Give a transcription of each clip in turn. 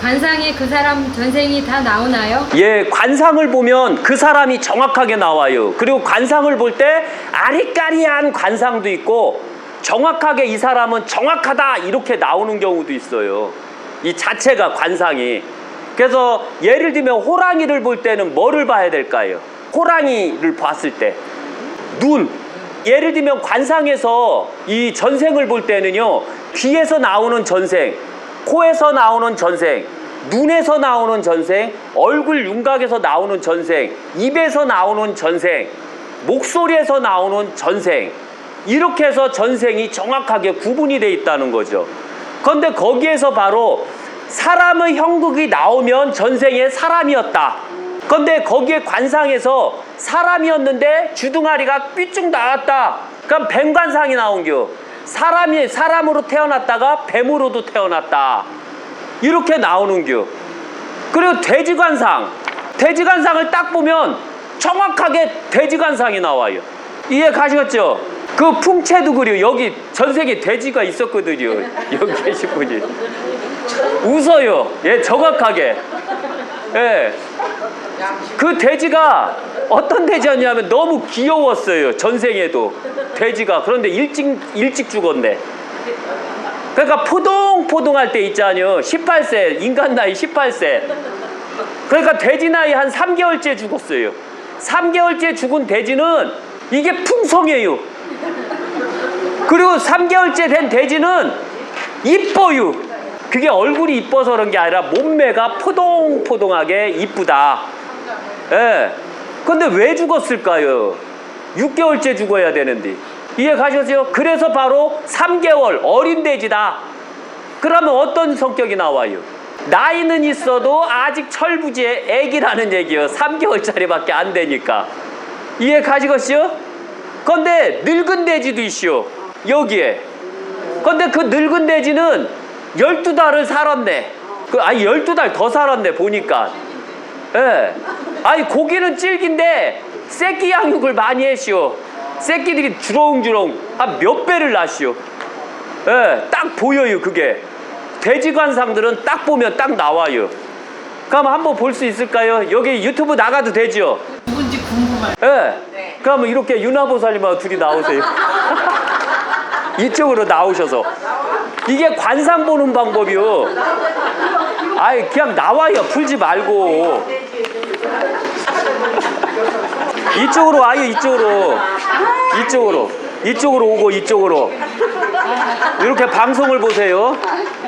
관상에 그 사람 전생이 다 나오나요? 예, 관상을 보면 그 사람이 정확하게 나와요. 그리고 관상을 볼 때 아리까리한 관상도 있고 정확하게 이 사람은 정확하다 이렇게 나오는 경우도 있어요. 이 자체가 관상이. 그래서 예를 들면 호랑이를 볼 때는 뭐를 봐야 될까요? 호랑이를 봤을 때 눈. 예를 들면 관상에서 이 전생을 볼 때는요. 귀에서 나오는 전생, 코에서 나오는 전생, 눈에서 나오는 전생, 얼굴 윤곽에서 나오는 전생, 입에서 나오는 전생, 목소리에서 나오는 전생. 이렇게 해서 전생이 정확하게 구분이 돼 있다는 거죠. 그런데 거기에서 바로 사람의 형극이 나오면 전생에 사람이었다. 그런데 거기에 관상에서 사람이었는데 주둥아리가 삐쭉 나왔다. 그럼 뱀관상이 나온겨. 사람이 사람으로 태어났다가 뱀으로도 태어났다. 이렇게 나오는겨. 그리고 돼지관상. 돼지관상을 딱 보면 정확하게 돼지관상이 나와요. 이해 가시겠죠? 그 풍채도 그려. 여기 전 세계 돼지가 있었거든요. 여기 계신 분이. 웃어요. 예, 정확하게. 예. 그 돼지가 어떤 돼지였냐면 너무 귀여웠어요. 전생에도. 돼지가. 그런데 일찍, 일찍 죽었네. 그러니까 포동포동할 때 있잖아요. 18세, 인간 나이 18세. 그러니까 돼지 나이 한 3개월째 죽었어요. 3개월째 죽은 돼지는 이게 풍성해요. 그리고 3개월째 된 돼지는 이뻐요. 그게 얼굴이 이뻐서 그런 게 아니라 몸매가 포동포동하게 이쁘다. 예. 근데 왜 죽었을까요? 6개월째 죽어야 되는데. 이해 가셨어요? 그래서 바로 3개월 어린 돼지다. 그러면 어떤 성격이 나와요? 나이는 있어도 아직 철부지의 애기라는 얘기요. 3개월짜리밖에 안 되니까. 이해 가시겠어요? 근데 늙은 돼지도 있쇼. 여기에. 근데 그 늙은 돼지는 12달을 살았네. 그, 아니, 12달 더 살았네, 보니까. 예. 아니, 고기는 질긴데, 새끼 양육을 많이 했쇼. 새끼들이 주렁주렁 한 몇 배를 낳았쇼. 예, 딱 보여요, 그게. 돼지 관상들은 딱 보면 딱 나와요. 그럼 한번 볼 수 있을까요? 여기 유튜브 나가도 되죠? 누군지 궁금해요. 예. 그러면 이렇게 윤화보살님하고 둘이 나오세요. 이쪽으로 나오셔서. 이게 관상 보는 방법이요. 아이, 그냥 나와요. 풀지 말고. 이쪽으로 와요, 이쪽으로. 이쪽으로. 이쪽으로 오고, 이쪽으로. 이렇게 방송을 보세요.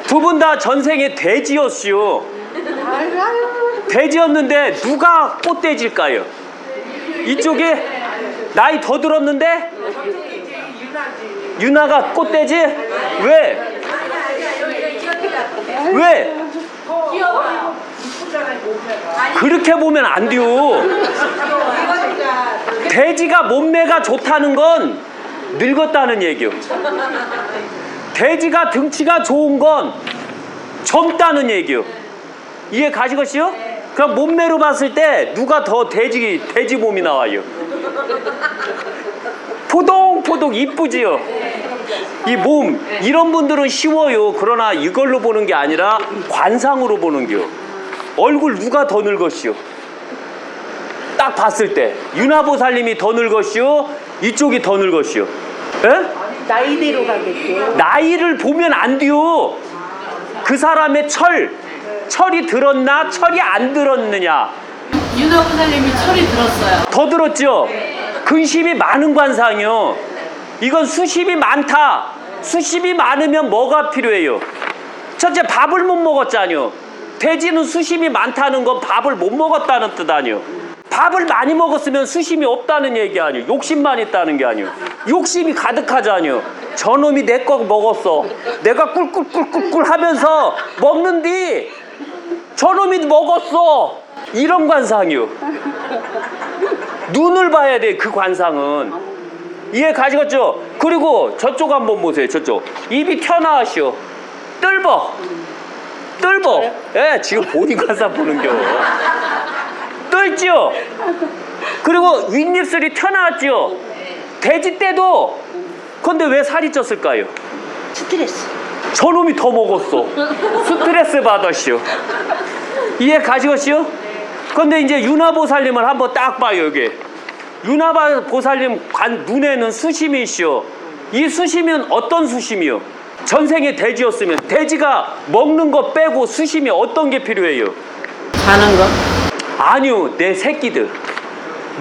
두 분 다 전생에 돼지였슈. 돼지였는데 누가 꽃돼지일까요? 이쪽에 나이 더 들었는데 유나가 꽃돼지? 왜? 왜? 그렇게 보면 안 돼요. 돼지가 몸매가 좋다는 건 늙었다는 얘기요. 돼지가 등치가 좋은 건 젊다는 얘기요. 이해 가시겠어요? 그럼 몸매로 봤을 때 누가 더 돼지 돼지 몸이 나와요? 포동포동 이쁘지요. 이 몸 이런 분들은 쉬워요. 그러나 이걸로 보는 게 아니라 관상으로 보는겨. 얼굴 누가 더 늙었시오? 딱 봤을 때 윤화보살님이 더 늙었시오? 이쪽이 더 늙었시오? 에? 나이대로 가겠죠. 나이를 보면 안 돼요. 그 사람의 철, 철이 들었나, 철이 안 들었느냐. 윤호 부사님이 철이 들었어요. 더 들었죠? 근심이 많은 관상이요. 이건 수십이 많다. 수십이 많으면 뭐가 필요해요? 첫째, 밥을 못 먹었잖요. 돼지는 수십이 많다는 건 밥을 못 먹었다는 뜻 아니요. 밥을 많이 먹었으면 수심이 없다는 얘기 아니요. 욕심만 있다는 게 아니요. 욕심이 가득하잖요. 저놈이 내 거 먹었어. 내가 꿀꿀꿀꿀꿀 하면서 먹는디 저놈이 먹었어. 이런 관상이요. 눈을 봐야 돼, 그 관상은. 이해 가시겠죠? 그리고 저쪽 한번 보세요, 저쪽. 입이 튀어나와시오. 뜰버. 뜰보. 예, 지금 본인 관상 보는 겨. 뜰지요. 그리고 윗입술이 튀어나왔지요. 돼지 때도 근데 왜 살이 쪘을까요? 스트레스. 저놈이 더 먹었어. 스트레스 받았시오. 이해 가시겠시 오? 근데 이제 윤화보살님을 한번 딱 봐요, 여기. 윤화보살님 관, 눈에는 수심이 있시오. 이 수심은 어떤 수심이요? 전생에 돼지였으면 돼지가 먹는 거 빼고 수심이 어떤 게 필요해요? 자는 거? 아니요, 내 새끼들.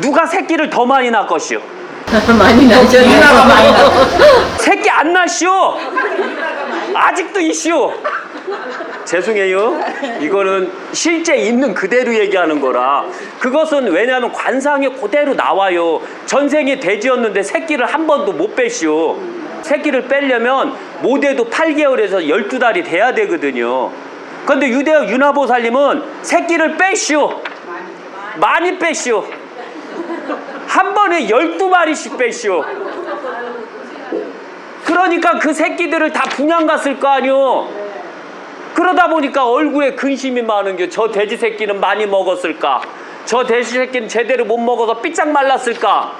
누가 새끼를 더 많이 낳을 것이요? 많이 나죠. 유나가 많이 나. 새끼 안 낳시오. 아직도 이시오. 죄송해요. 이거는 실제 있는 그대로 얘기하는 거라. 그것은 왜냐하면 관상이 그대로 나와요. 전생에 돼지였는데 새끼를 한 번도 못 빼시오. 새끼를 빼려면 모대도 8개월에서 12달이 돼야 되거든요. 근데 유대 윤화보살님은 새끼를 빼시오. 많이 빼시오. 한 번에 12마리씩 빼시오. 그러니까 그 새끼들을 다 분양 갔을 거 아니오. 그러다 보니까 얼굴에 근심이 많은 게 저 돼지 새끼는 많이 먹었을까? 저 돼지 새끼는 제대로 못 먹어서 삐짝 말랐을까?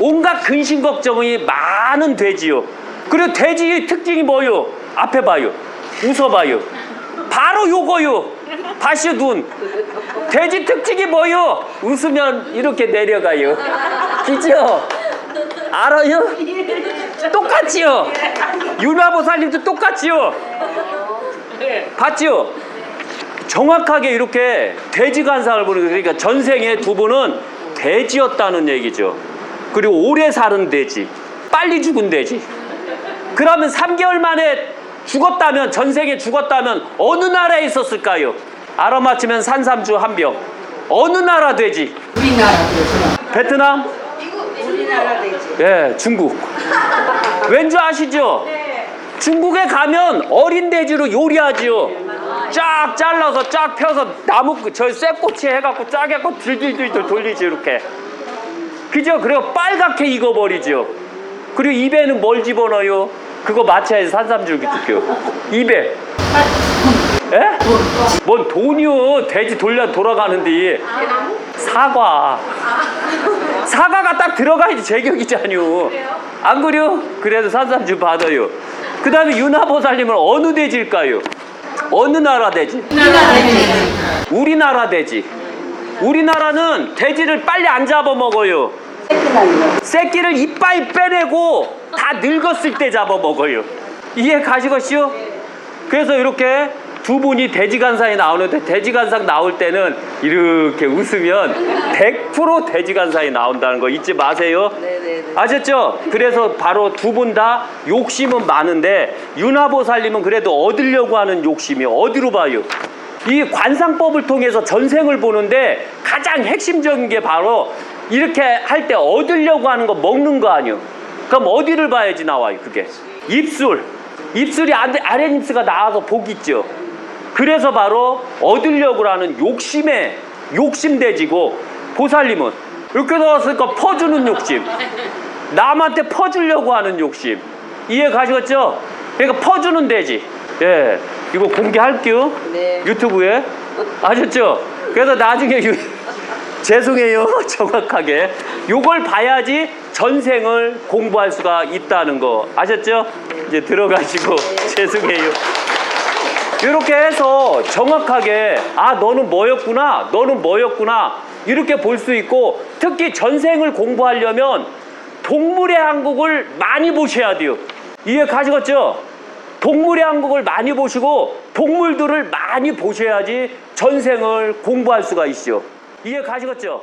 온갖 근심 걱정이 많은 돼지요. 그리고 돼지의 특징이 뭐요? 앞에 봐요. 웃어봐요. 바로 요거요. 다시 눈. 돼지 특징이 뭐요? 웃으면 이렇게 내려가요. 그죠? 알아요? 똑같지요? 윤화보살님도 똑같지요? 봤지요? 정확하게 이렇게 돼지 관상을 보는 거예요. 그러니까 전생에 두 분은 돼지였다는 얘기죠. 그리고 오래 사는 돼지, 빨리 죽은 돼지. 그러면 3개월 만에 죽었다면 전생에 죽었다면 어느 나라에 있었을까요? 알아맞히면 산삼주 한 병. 어느 나라 돼지? 우리나라 그래서. 베트남? 우리나라 되지. 예, 중국. 왠지 아시죠? 중국에 가면 어린 돼지로 요리하지요. 쫙 잘라서 쫙 펴서 나무 그, 저 쇠꼬치 해갖고 쫙 해갖고 들들들들 돌리지 이렇게. 그죠? 그리고 빨갛게 익어버리죠. 그리고 입에는 뭘 집어넣어요? 그거 마차에서 산삼줄기 뜯겨. 입에. 예? 뭔 돈이요? 돼지 돌려 돌아가는데. 사과. 사과가 딱 들어가야지 제격이잖요. 안 그래요? 그래도 산삼주 받아요. 그 다음에 윤화보살님은 어느 돼지일까요? 어느 나라 돼지? 우리나라 돼지. 우리나라는 돼지를 빨리 안 잡아먹어요. 새끼를 이빨 빼내고 다 늙었을 때 잡아먹어요. 이해 가시겠시오? 그래서 이렇게 두 분이 돼지간상이 나오는데 돼지간상 나올 때는 이렇게 웃으면 100% 돼지간상이 나온다는 거 잊지 마세요. 아셨죠? 그래서 바로 두 분 다 욕심은 많은데 윤화보살님은 그래도 얻으려고 하는 욕심이 어디로 봐요? 이 관상법을 통해서 전생을 보는데 가장 핵심적인 게 바로 이렇게 할 때 얻으려고 하는 거 먹는 거 아니요? 그럼 어디를 봐야지 나와요 그게? 입술 입술이 아랫입술가 나와서 복 있죠 그래서 바로 얻으려고 하는 욕심에 욕심돼지고 보살님은 이렇게 나왔으니까 퍼주는 욕심 남한테 퍼주려고 하는 욕심. 이해 가시겠죠? 그러니까 퍼주는 돼지. 예 이거 공개할게요. 네. 유튜브에. 아셨죠? 그래서 나중에 유... 죄송해요 정확하게. 요걸 봐야지 전생을 공부할 수가 있다는 거. 아셨죠? 이제 들어가시고. 죄송해요 이렇게 해서 정확하게 아 너는 뭐였구나 너는 뭐였구나 이렇게 볼 수 있고 특히 전생을 공부하려면 동물의 한국을 많이 보셔야 돼요 이해 가시겠죠? 동물의 한국을 많이 보시고 동물들을 많이 보셔야지 전생을 공부할 수가 있죠 이해 가시겠죠?